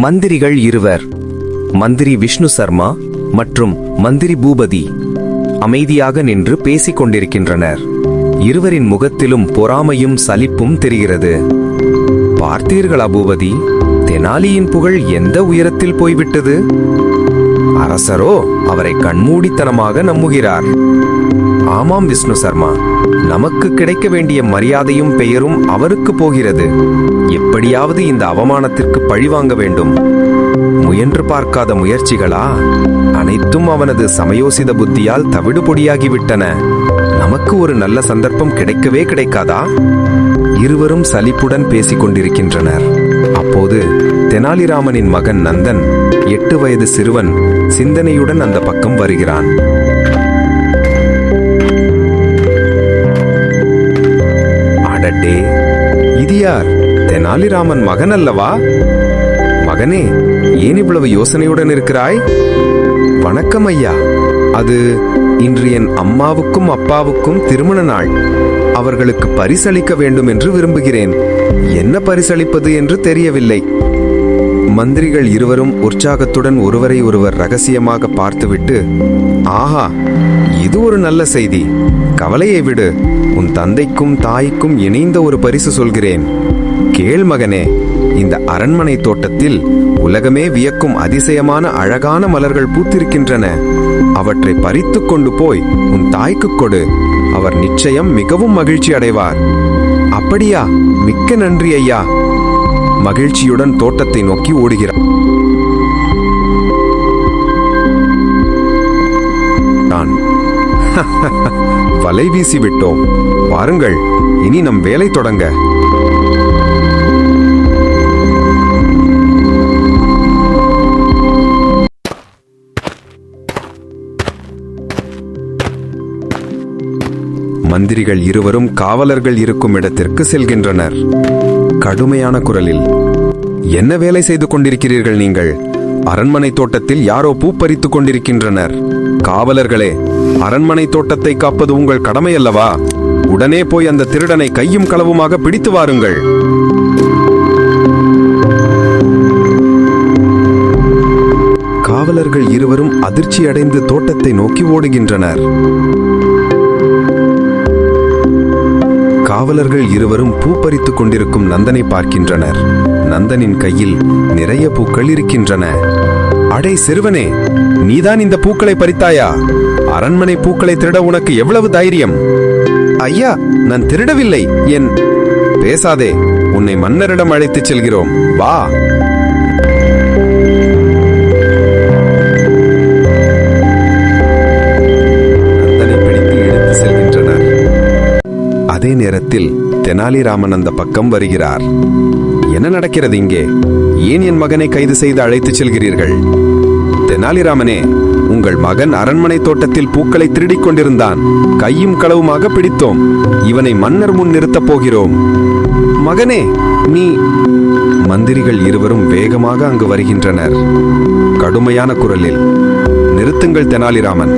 மந்திரிகள் இருவர். மந்திரி விஷ்ணு சர்மா மற்றும் மந்திரி பூபதி அமைதியாக நின்று பேசிக் கொண்டிருக்கின்றனர். இருவரின் முகத்திலும் பொறாமையும் சலிப்பும் தெரிகிறது. பார்த்தீர்களா பூபதி? தெனாலியின் புகழ் எந்த உயரத்தில் போய்விட்டது? அரசரோ அவரை கண்மூடித்தனமாக நம்புகிறார். ஆமாம் விஷ்ணு சர்மா. நமக்கு கிடைக்க வேண்டிய மரியாதையும் பெயரும் அவருக்கு போகிறது. எப்படியாவது இந்த அவமானத்திற்கு பழிவாங்க வேண்டும். முயன்று பார்க்காத முயற்சிகளா? அனைத்தும் அவனது சமயோசித புத்தியால் தவிடுபொடியாகிவிட்டன. நமக்கு ஒரு நல்ல சந்தர்ப்பம் கிடைக்கவே கிடைக்காதா? இருவரும் சலிப்புடன் பேசிக் கொண்டிருக்கின்றனர் அப்போது தெனாலிராமனின் மகன் நந்தன் எட்டு வயது சிறுவன் சிந்தனையுடன் அந்த பக்கம் வருகிறான். அடடே இது யார்? தெனாலிராமன் மகன் அல்லவா? மகனே ஏன் இவ்வளவு யோசனையுடன் இருக்கிறாய்? வணக்கம் ஐயா. அது இன்று என் அம்மாவுக்கும் அப்பாவுக்கும் திருமண நாள். அவர்களுக்கு பரிசளிக்க வேண்டும் என்று விரும்புகிறேன். என்ன பரிசளிப்பது என்று தெரியவில்லை. மந்திரிகள் இருவரும் உற்சாகத்துடன் ஒருவரை ஒருவர் ரகசியமாக பார்த்துவிட்டு ஆஹா இது ஒரு நல்ல செய்தி. கவலையை விடு. உன் தந்தைக்கும் தாய்க்கும் இணைந்த ஒரு பரிசு சொல்கிறேன். கேள் மகனே இந்த அரண்மனை தோட்டத்தில் உலகமே வியக்கும் அதிசயமான அழகான மலர்கள் பூத்திருக்கின்றன. அவற்றை பறித்து கொண்டு போய் உன் தாய்க்குக் கொடு. அவர் நிச்சயம் மிகவும் மகிழ்ச்சி அடைவார். அப்படியா மிக்க நன்றி ஐயா. மகிழ்ச்சியுடன் தோட்டத்தை நோக்கி ஓடுகிறான் நான். வலை வீசி விட்டோம். வாருங்கள் இனி நம் வேலை தொடங்க. மந்திரிகள் இருவரும் காவலர்கள் இருக்கும் இடத்திற்கு செல்கின்றனர். கடுமையான குரலில் என்ன வேலை செய்து கொண்டிருக்கிறீர்கள் நீங்கள்? அரண்மனை தோட்டத்தில் யாரோ பூ பறித்துக் கொண்டிருக்கின்றனர். காவலர்களே அரண்மனை தோட்டத்தை காப்பது உங்கள் கடமை அல்லவா உடனே போய் அந்த திருடனை கையும் களவுமாக பிடித்து வாருங்கள். காவலர்கள் இருவரும் அதிர்ச்சியடைந்து தோட்டத்தை நோக்கி ஓடுகின்றனர். காவலர்கள் இருவரும் பூ பறித்துக் கொண்டிருக்கும் நந்தனை பார்க்கின்றனர். நந்தனின் கையில் நிறைய பூக்கள் இருக்கின்றன. அடே சிறுவனே நீதான் இந்த பூக்களை பறித்தாயா? அரண்மனை பூக்களை திருட உனக்கு எவ்வளவு தைரியம்? ஐயா நான் திருடவில்லை. என் பேசாதே உன்னை மன்னரிடம் அழைத்துச் செல்கிறோம். வா. அதே நேரத்தில் தெனாலிராமன் அந்த பக்கம் வருகிறார். என்ன நடக்கிறது இங்கே? ஏன் என் மகனை கைது செய்து அழைத்துச் செல்கிறீர்கள்? தெனாலிராமனே உங்கள் மகன் அரண்மனை தோட்டத்தில் பூக்களை திருடிக் கொண்டிருந்தான். கையும் களவுமாக பிடித்தோம். இவனை மன்னர் முன் நிறுத்தப் போகிறோம். மகனே நீ மந்திரிகள் இருவரும் வேகமாக அங்கு வருகின்றனர். கடுமையான குரலில். நிறுத்துங்கள் தெனாலிராமன்.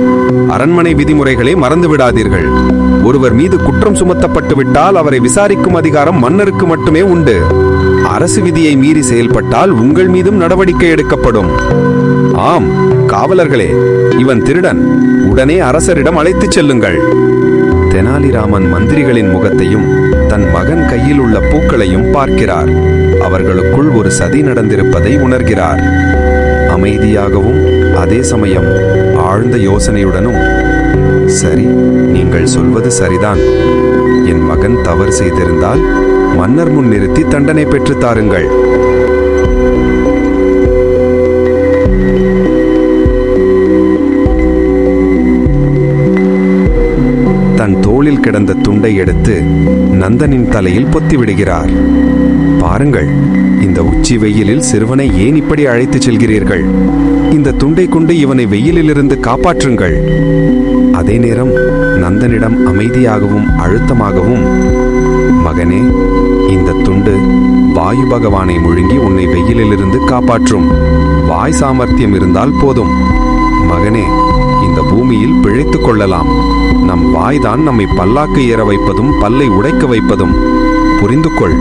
அரண்மனை விதிமுறைகளை மறந்து விடாதீர்கள் ஒருவர் மீது குற்றம் சுமத்தப்பட்டு விட்டால் அவரை விசாரிக்கும் அதிகாரம் மன்னருக்கு மட்டுமே உண்டு. அரசு விதியை மீறி செயல்பட்டால் உங்கள் மீதும் நடவடிக்கை எடுக்கப்படும். ஆம் காவலர்களே இவன் திருடன். உடனே அரசரிடம் அழைத்துச் செல்லுங்கள். தெனாலிராமன் மந்திரிகளின் முகத்தையும் தன் மகன் கையில் உள்ள பூக்களையும் பார்க்கிறார். அவர்களுக்குள் ஒரு சதி நடந்திருப்பதை உணர்கிறார். அமைதியாகவும் அதே சமயம் ஆழ்ந்த யோசனையுடனும் சரி நீங்கள் சொல்வது சரிதான். என் மகன் தவறு செய்திருந்தால் மன்னர் முன் நிறுத்தி தண்டனை பெற்று தாருங்கள். தன் தோளில் கிடந்த துண்டை எடுத்து நந்தனின் தலையில் பொத்திவிடுகிறார் பாருங்கள் இந்த உச்சி வெயிலில் சிறுவனை ஏன் இப்படி அழைத்துச் செல்கிறீர்கள்? இந்த துண்டை கொண்டு இவனை வெயிலிலிருந்து காப்பாற்றுங்கள். அதே நேரம் நந்தனிடம் அமைதியாகவும் அழுத்தமாகவும் மகனே இந்த துண்டு வாயு பகவானை முழுங்கி உன்னை வெயிலிலிருந்து காப்பாற்றும். வாய் சாமர்த்தியம் இருந்தால் போதும். மகனே இந்த பூமியில் பிழைத்துக் கொள்ளலாம். நம் வாய்தான் நம்மை பல்லாக்கு ஏற வைப்பதும் பல்லை உடைக்க வைப்பதும். புரிந்து கொள்.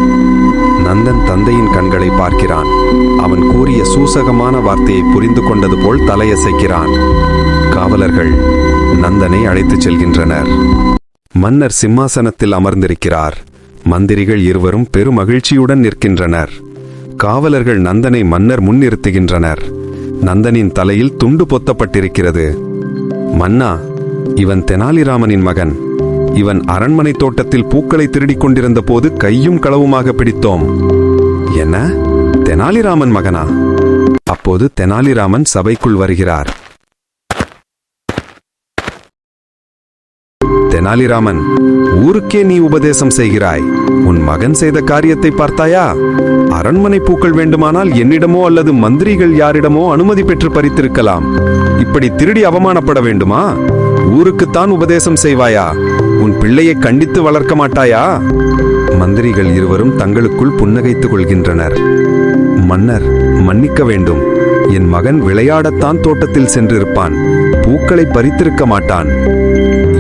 நந்தன் தந்தையின் கண்களை பார்க்கிறான். அவன் கூறிய சூசகமான வார்த்தையை புரிந்து கொண்டது போல் தலையசைக்கிறான். காவலர்கள் நந்தனை அழைத்துச் செல்கின்றனர். மன்னர் சிம்மாசனத்தில் அமர்ந்திருக்கிறார். மந்திரிகள் இருவரும் பெருமகிழ்ச்சியுடன் நிற்கின்றனர். காவலர்கள் நந்தனை மன்னர் முன் நிறுத்துகின்றனர் நந்தனின் தலையில் துண்டு பொத்தப்பட்டிருக்கிறது. மன்னா இவன் தெனாலிராமனின் மகன். இவன் அரண்மனை தோட்டத்தில் பூக்களை திருடிக் கொண்டிருந்த போது கையும் களவுமாக பிடித்தோம். என்ன? தெனாலிராமன் மகனா? அப்போது தெனாலிராமன் சபைக்குள் வருகிறார். தெனாலிராமன் ஊருக்கே நீ உபதேசம் செய்கிறாய். உன் மகன் செய்த காரியத்தை பார்த்தாயா? அரண்மனை பூக்கள் வேண்டுமானால் என்னிடமோ அல்லது மந்திரிகள் யாரிடமோ அனுமதி பெற்று பறித்திருக்கலாம். இப்படி திருடி அவமானப்பட வேண்டுமா? ஊருக்குத்தான் உபதேசம் செய்வாயா? உன் பிள்ளையை கண்டித்து வளர்க்க மாட்டாயா? மந்திரிகள் இருவரும் தங்களுக்குள் புன்னகைத்துக் கொள்கின்றனர். மன்னர் மன்னிக்க வேண்டும். என் மகன் விளையாடத்தான் தோட்டத்தில் சென்றிருப்பான். பூக்களை பறித்திருக்க மாட்டான்.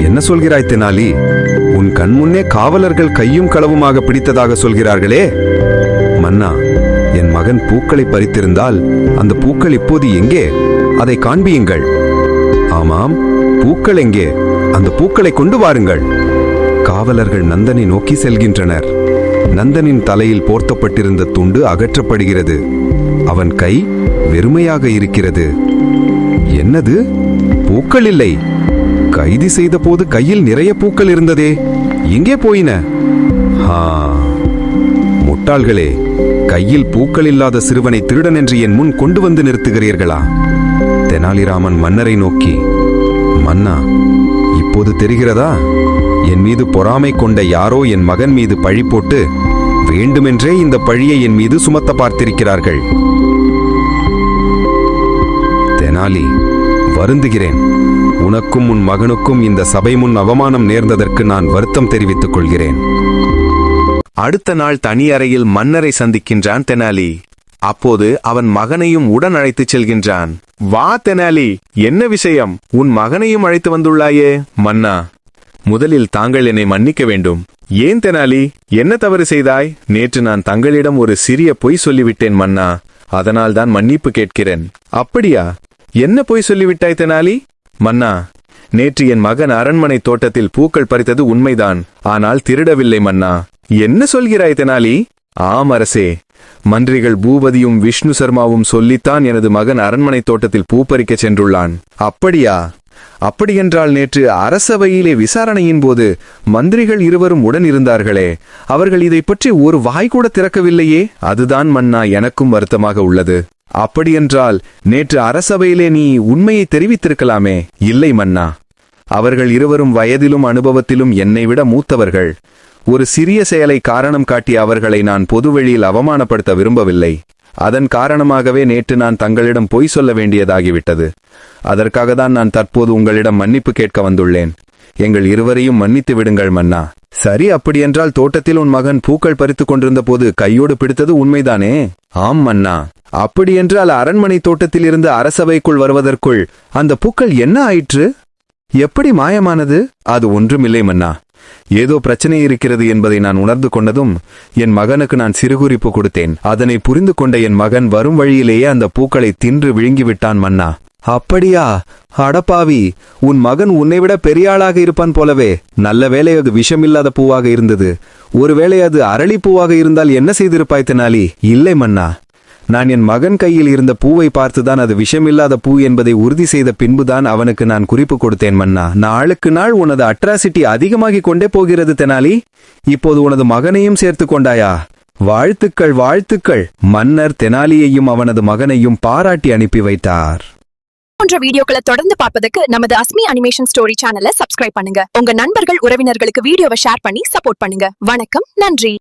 என்ன சொல்கிறாய் தெனாலி? உன் கண் முன்னே காவலர்கள் கையும் களவுமாக பிடித்ததாக சொல்கிறார்களே? மன்னா என் மகன் பூக்களை பறித்திருந்தால் அந்த பூக்கள் இப்போது எங்கே? அதை காண்பியுங்கள். ஆமாம் பூக்கள் எங்கே? அந்த பூக்களை கொண்டு வாருங்கள். காவலர்கள் நந்தனை நோக்கி செல்கின்றனர். நந்தனின் தலையில் போர்த்தப்பட்டிருந்த துண்டு அகற்றப்படுகிறது. அவன் கை வெறுமையாக இருக்கிறது. என்னது? பூக்கள் இல்லை. கைது செய்த போது கையில் நிறைய பூக்கள் இருந்ததே. எங்கே போயின? ஹா. முட்டாள்களே கையில் பூக்கள் இல்லாத சிறுவனை திருடன் என்று என் முன் கொண்டு வந்து நிறுத்துகிறீர்களா? தெனாலிராமன் மன்னரை நோக்கி மன்னா இப்போது தெரிகிறதா? என் மீது பொறாமை கொண்ட யாரோ என் மகன் மீது பழி போட்டு வேண்டுமென்றே இந்த பழியை என் மீது சுமத்த பார்த்திருக்கிறார்கள். தெனாலி வருந்துகிறேன். உனக்கும் உன் மகனுக்கும் இந்த சபை முன் அவமானம் நேர்ந்ததற்கு நான் வருத்தம் தெரிவித்துக் கொள்கிறேன். அடுத்த நாள் தனி அறையில் மன்னரை சந்திக்கின்றான் தெனாலி. அப்போது அவன் மகனையும் உடன் அழைத்துச் செல்கின்றான். வா தெனாலி என்ன விஷயம்? உன் மகனையும் அழைத்து வந்துள்ளாயே மன்னா. முதலில் தாங்கள் என்னை மன்னிக்க வேண்டும். ஏன் தெனாலி என்ன தவறு செய்தாய்? நேற்று நான் தங்களிடம் ஒரு சிறிய பொய் சொல்லிவிட்டேன் மன்னா. அதனால்தான் மன்னிப்பு கேட்கிறேன். அப்படியா? என்ன பொய் சொல்லிவிட்டாய் தெனாலி? மன்னா நேற்று என் மகன் அரண்மனை தோட்டத்தில் பூக்கள் பறித்தது உண்மைதான். ஆனால் திருடவில்லை மன்னா. என்ன சொல்கிறாய் தெனாலி? ஆம் அரசே மன்றிகள் பூபதியும் விஷ்ணு சர்மாவும் சொல்லித்தான் எனது மகன் அரண்மனை தோட்டத்தில் பூ பறிக்கச் சென்றுள்ளான். அப்படியா? அப்படியென்றால் நேற்று அரசவையிலே விசாரணையின் போது மந்திரிகள் இருவரும் உடன் இருந்தார்களே அவர்கள் இதை பற்றி ஒரு வாய் கூட திறக்கவில்லையே? அதுதான் மன்னா எனக்கும் வருத்தமாக உள்ளது. அப்படியென்றால் நேற்று அரசவையிலே நீ உண்மையை தெரிவித்திருக்கலாமே. இல்லை மன்னா. அவர்கள் இருவரும் வயதிலும் அனுபவத்திலும் என்னை விட மூத்தவர்கள். ஒரு சிறிய செயலை காரணம் காட்டி அவர்களை நான் பொதுவெளியில் அவமானப்படுத்த விரும்பவில்லை. அதன் காரணமாகவே நேற்று நான் தங்களிடம் பொய் சொல்ல வேண்டியதாகிவிட்டது. அதற்காக தான் நான் தற்போது உங்களிடம் மன்னிப்பு கேட்க வந்துள்ளேன். எங்கள் இருவரையும் மன்னித்து விடுங்கள் மன்னா. சரி அப்படியென்றால் தோட்டத்தில் உன் மகன் பூக்கள் பறித்துக் கொண்டிருந்த போது கையோடு பிடித்தது உண்மைதானே? ஆம் மன்னா. அப்படியென்றால் அரண்மனை தோட்டத்தில் இருந்து அரசவைக்குள் வருவதற்குள் அந்த பூக்கள் என்ன ஆயிற்று? எப்படி மாயமானது? அது ஒன்றுமில்லை மன்னா. ஏதோ பிரச்சனை இருக்கிறது என்பதை நான் உணர்ந்து கொண்டதும் என் மகனுக்கு நான் சிறுகுறிப்பு கொடுத்தேன். அதனை புரிந்து கொண்ட என் மகன் வரும் வழியிலேயே அந்த பூக்களை தின்று விழுங்கிவிட்டான் மன்னா. அப்படியா? அடப்பாவி உன் மகன் உன்னை விட பெரிய ஆளாக இருப்பான் போலவே. நல்ல வேளை அது விஷமில்லாத பூவாக இருந்தது. ஒருவேளை அது அரளி பூவாக இருந்தால் என்ன செய்திருப்பாய் தெனாலி? இல்லை மன்னா. நான் என் மகன் கையில் இருந்த பூவை பார்த்துதான் அது விஷமில்லாத பூ என்பதை உறுதி செய்த பின்புதான் அவனுக்கு நான் குறிப்பு கொடுத்தேன் மன்னா. நாளுக்கு நாள் உனது அட்ராசிட்டி அதிகமாகிக் கொண்டே போகிறது தெனாலி. இப்போது உனது மகனையும் சேர்த்து கொண்டாயா? வாழ்த்துக்கள் வாழ்த்துக்கள். மன்னர் தெனாலியையும் அவனது மகனையும் பாராட்டி அனுப்பி வைத்தார். போன்ற வீடியோக்களை தொடர்ந்து பார்ப்பதற்கு நமது அஸ்மி அனிமேஷன் ஸ்டோரி சேனலை சப்ஸ்கிரைப் பண்ணுங்க. உங்க நண்பர்கள் உறவினர்களுக்கு வீடியோவை ஷேர் பண்ணி சப்போர்ட் பண்ணுங்க. வணக்கம் நன்றி.